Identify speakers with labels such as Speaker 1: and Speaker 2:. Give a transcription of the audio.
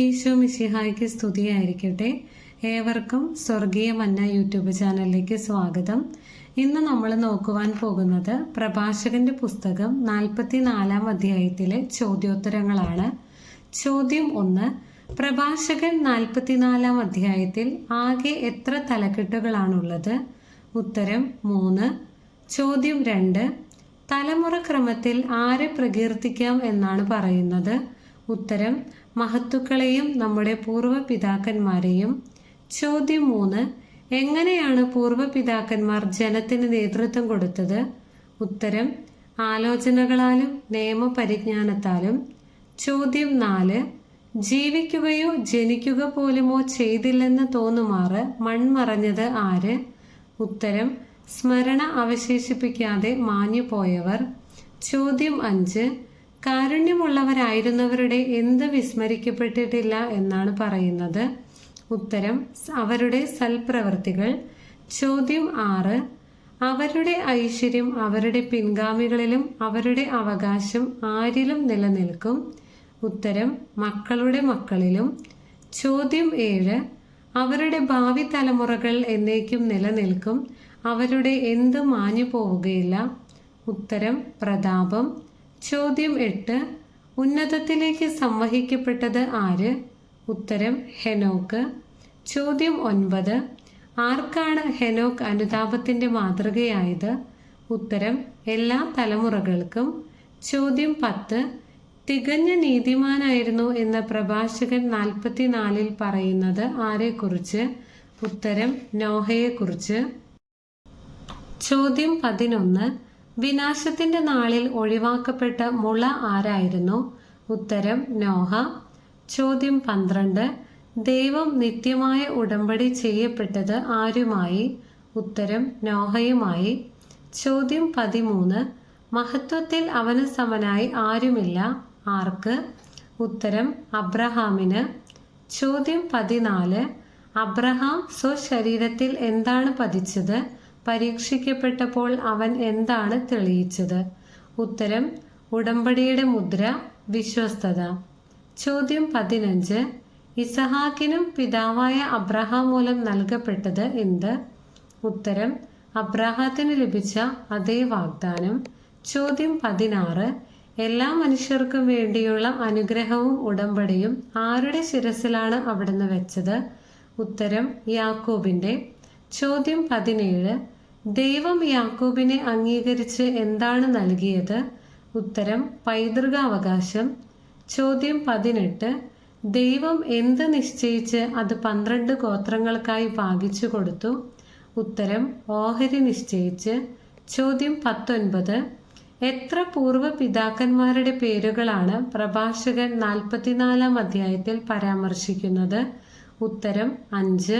Speaker 1: ഈശോ മിശിഹായ്ക്ക് സ്തുതിയായിരിക്കട്ടെ. ഏവർക്കും സ്വർഗീയ മന്ന യൂട്യൂബ് ചാനലിലേക്ക് സ്വാഗതം. ഇന്ന് നമ്മൾ നോക്കുവാൻ പോകുന്നത് പ്രഭാഷകന്റെ പുസ്തകം നാൽപ്പത്തിനാലാം അധ്യായത്തിലെ ചോദ്യോത്തരങ്ങളാണ്. ചോദ്യം ഒന്ന് പ്രഭാഷകൻ നാൽപ്പത്തിനാലാം അധ്യായത്തിൽ ആകെ എത്ര തലക്കെട്ടുകളാണുള്ളത്? ഉത്തരം മൂന്ന്. ചോദ്യം രണ്ട് തലമുറ ക്രമത്തിൽ ആരെ പ്രകീർത്തിക്കാം എന്നാണ് പറയുന്നത്? ഉത്തരം മഹത്തുക്കളെയും നമ്മുടെ പൂർവ പിതാക്കന്മാരെയും ചോദ്യം മൂന്ന് എങ്ങനെയാണ് പൂർവ പിതാക്കന്മാർ ജനത്തിന് നേതൃത്വം കൊടുത്തത്? ഉത്തരം ആലോചനകളാലും നിയമപരിജ്ഞാനത്താലും. ചോദ്യം നാല് ജീവിക്കുകയോ ജനിക്കുക പോലുമോ ചെയ്തില്ലെന്ന് തോന്നുമാറ് മൺമറഞ്ഞത് ആര്? ഉത്തരം സ്മരണ അവശേഷിപ്പിക്കാതെ മാഞ്ഞു പോയവർ ചോദ്യം അഞ്ച് കാരുണ്യമുള്ളവരായിരുന്നവരുടെ എന്ത് വിസ്മരിക്കപ്പെട്ടിട്ടില്ല എന്നാണ് പറയുന്നത്. ഉത്തരം അവരുടെ സൽപ്രവർത്തികൾ. ചോദ്യം ആറ് അവരുടെ ഐശ്വര്യം അവരുടെ പിൻഗാമികളിലും അവരുടെ അവകാശം ആരിലും നിലനിൽക്കും. ഉത്തരം മക്കളുടെ മക്കളിലും. ചോദ്യം ഏഴ് അവരുടെ ഭാവി തലമുറകൾ എന്നേക്കും നിലനിൽക്കും. അവരുടെ എന്ത് മാഞ്ഞു പോവുകയില്ല ഉത്തരം പ്രതാപം. ചോദ്യം എട്ട്. ഉന്നതത്തിലേക്ക് സംവഹിക്കപ്പെട്ടത് ആര്? ഉത്തരം ഹെനോക്ക്. ചോദ്യം ഒൻപത്. ആർക്കാണ് ഹെനോക്ക് അനുതാപത്തിന്റെ മാതൃകയായത്? ഉത്തരം എല്ലാ തലമുറകൾക്കും. ചോദ്യം പത്ത്. തികഞ്ഞ നീതിമാനായിരുന്നു എന്ന പ്രഭാഷകൻ നാൽപ്പത്തിനാലിൽ പറയുന്നത് ആരെക്കുറിച്ച്? ഉത്തരം നോഹയെക്കുറിച്ച്. ചോദ്യം പതിനൊന്ന്. വിനാശത്തിന്റെ നാളിൽ ഒഴിവാക്കപ്പെട്ട മുള ആരായിരുന്നു? ഉത്തരം നോഹ. ചോദ്യം പന്ത്രണ്ട്. ദൈവം നിത്യമായ ഉടമ്പടി ചെയ്യപ്പെട്ടത് ആരുമായി? ഉത്തരം നോഹയുമായി. ചോദ്യം പതിമൂന്ന്. മഹത്വത്തിൽ അവന് സമനായി ആരുമില്ല? ആർക്ക്? ഉത്തരം അബ്രഹാമിന്. ചോദ്യം പതിനാല്. അബ്രഹാം സ്വശരീരത്തിൽ എന്താണ് പതിച്ചത്? പരീക്ഷിക്കപ്പെട്ടപ്പോൾ അവൻ എന്താണ് തെളിയിച്ചത്? ഉത്തരം ഉടമ്പടിയുടെ മുദ്ര വിശ്വസ്തത. ചോദ്യം പതിനഞ്ച്. ഇസഹാക്കിനും പിതാവായ അബ്രഹാം മൂലം നൽകപ്പെട്ടത് എന്ത്? ഉത്തരം അബ്രഹാത്തിന് ലഭിച്ച അതേ വാഗ്ദാനം. ചോദ്യം പതിനാറ്. എല്ലാ മനുഷ്യർക്കും വേണ്ടിയുള്ള അനുഗ്രഹവും ഉടമ്പടിയും ആരുടെ ശിരസിലാണ് അവിടുന്ന് വെച്ചത്? ഉത്തരം യാക്കോബിന്റെ. ചോദ്യം പതിനേഴ്. ദൈവം യാക്കോബിനെ അംഗീകരിച്ച് എന്താണ് നൽകിയത്? ഉത്തരം പൈതൃകാവകാശം. ചോദ്യം പതിനെട്ട് ദൈവം എന്ത് നിശ്ചയിച്ച് അത് പന്ത്രണ്ട് ഗോത്രങ്ങൾക്കായി ഭാഗിച്ചു കൊടുത്തു? ഉത്തരം ഓഹരി നിശ്ചയിച്ച്. ചോദ്യം പത്തൊൻപത് എത്ര പൂർവ പിതാക്കന്മാരുടെ പേരുകളാണ് പ്രഭാഷകൻ നാൽപ്പത്തിനാലാം അധ്യായത്തിൽ പരാമർശിക്കുന്നത്? ഉത്തരം അഞ്ച്